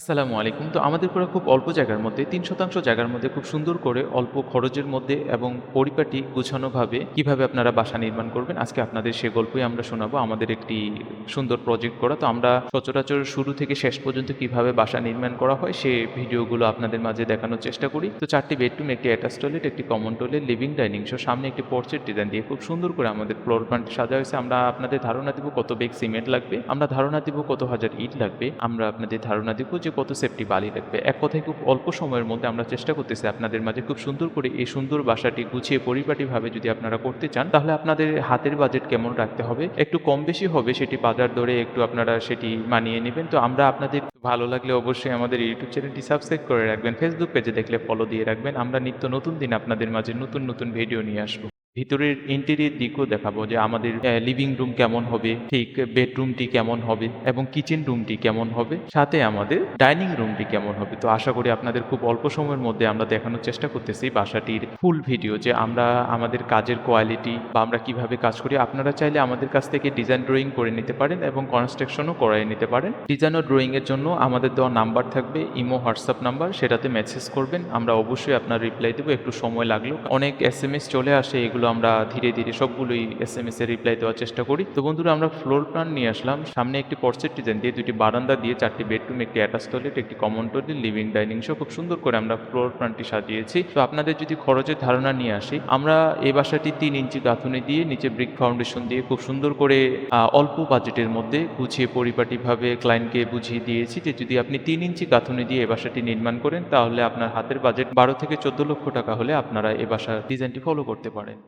আসসালামু আলাইকুম। তো আমাদের করা খুব অল্প জায়গার মধ্যে তিন শতাংশ জায়গার মধ্যে খুব সুন্দর করে অল্প খরচের মধ্যে এবং পরিপাটি গুছানোভাবে কীভাবে আপনারা বাসা নির্মাণ করবেন আজকে আপনাদের সে গল্পই আমরা শোনাবো। আমাদের একটি সুন্দর প্রজেক্ট করা। তো আমরা সচরাচর শুরু থেকে শেষ পর্যন্ত কীভাবে বাসা নির্মাণ করা হয় সে ভিডিওগুলো আপনাদের মাঝে দেখানোর চেষ্টা করি। তো ৪ টি বেডরুম, একটি অ্যাটাচ টয়লেট, একটি কমন টয়লেট, লিভিং ডাইনিং সহ সামনে একটি পর্চের ডিজাইন দিয়ে খুব সুন্দর করে আমাদের ফ্লোর প্ল্যানটি সাজা হয়েছে। আমরা আপনাদের ধারণা দিব কত বেগ সিমেন্ট লাগবে। আমরা ধারণা দিব কত হাজার ইট লাগবে। আমরা আপনাদের ধারণা দিব যে কত সেফটি বালি লাগবে। এক কথায় খুব অল্প সময়ের মধ্যে আমরা চেষ্টা করতেছি আপনাদের মাঝে খুব সুন্দর করে এই সুন্দর বাসাটি গুছিয়ে পরিপাটিভাবে যদি আপনারা করতে চান, তাহলে আপনাদের হাতের বাজেট কেমন রাখতে হবে? একটু কম বেশি হবে সেটি বাজার দরে একটু আপনারা সেটি মানিয়ে নেবেন। তো আমরা আপনাদের ভালো লাগলে অবশ্যই আমাদের ইউটিউব চ্যানেলটি সাবস্ক্রাইব করে রাখবেন। ফেসবুক পেজে দেখলে ফলো দিয়ে রাখবেন। আমরা নিত্য নতুন দিন আপনাদের মাঝে নতুন নতুন ভিডিও নিয়ে আসব। ভিতরের ইন্টেরিয়ার দিকও দেখাবো যে আমাদের লিভিং রুম কেমন হবে, ঠিক বেডরুমটি কেমন হবে এবং কিচেন রুমটি কেমন হবে, সাথে আমাদের ডাইনিং রুমটি কেমন হবে। তো আশা করি আপনাদের খুব অল্প সময়ের মধ্যে আমরা দেখানোর চেষ্টা করতেছি বাসাটির ফুল ভিডিও যে আমরা আমাদের কাজের কোয়ালিটি বা আমরা কীভাবে কাজ করি। আপনারা চাইলে আমাদের কাছ থেকে ডিজাইন ড্রয়িং করে নিতে পারেন এবং কনস্ট্রাকশনও করাই নিতে পারেন। ডিজাইন ও ড্রয়িং এর জন্য আমাদের দেওয়া নাম্বার থাকবে ইমো হোয়াটসঅ্যাপ নাম্বার সেটাতে মেসেজ করবেন। আমরা অবশ্যই আপনার রিপ্লাই দেবো, একটু সময় লাগল। অনেক এস চলে আসে, এগুলো আমরা ধীরে ধীরে সবগুলোই এস এম এস এর রিপ্লাই দেওয়ার চেষ্টা করি। তো বন্ধুরা, আমরা ফ্লোর প্ল্যান নিয়ে আসলাম। সামনে একটি পর্সেট ডিজাইন দিয়ে দুটি বারান্দা দিয়ে চারটি বেডরুম একটি অ্যাটাচ টয়লেট একটি কমন টয়লেট লিভিং ডাইনিং সহ খুব সুন্দর করে আমরা ফ্লোর প্ল্যানটি সাজিয়েছি। তো আপনাদের যদি খরচের ধারণা নিয়ে আসি, আমরা এই বাসাটি তিন ইঞ্চি গাঁথুনি দিয়ে নিচে ব্রিক ফাউন্ডেশন দিয়ে খুব সুন্দর করে অল্প বাজেটের মধ্যে গুছিয়ে পরিপাটিভাবে ক্লায়েন্টকে বুঝিয়ে দিয়েছি যে যদি আপনি তিন ইঞ্চি গাঁথুনি দিয়ে এ বাসাটি নির্মাণ করেন, তাহলে আপনার হাতের বাজেট বারো থেকে চোদ্দ লক্ষ টাকা হলে আপনারা এ বাসার ডিজাইনটি ফলো করতে পারেন।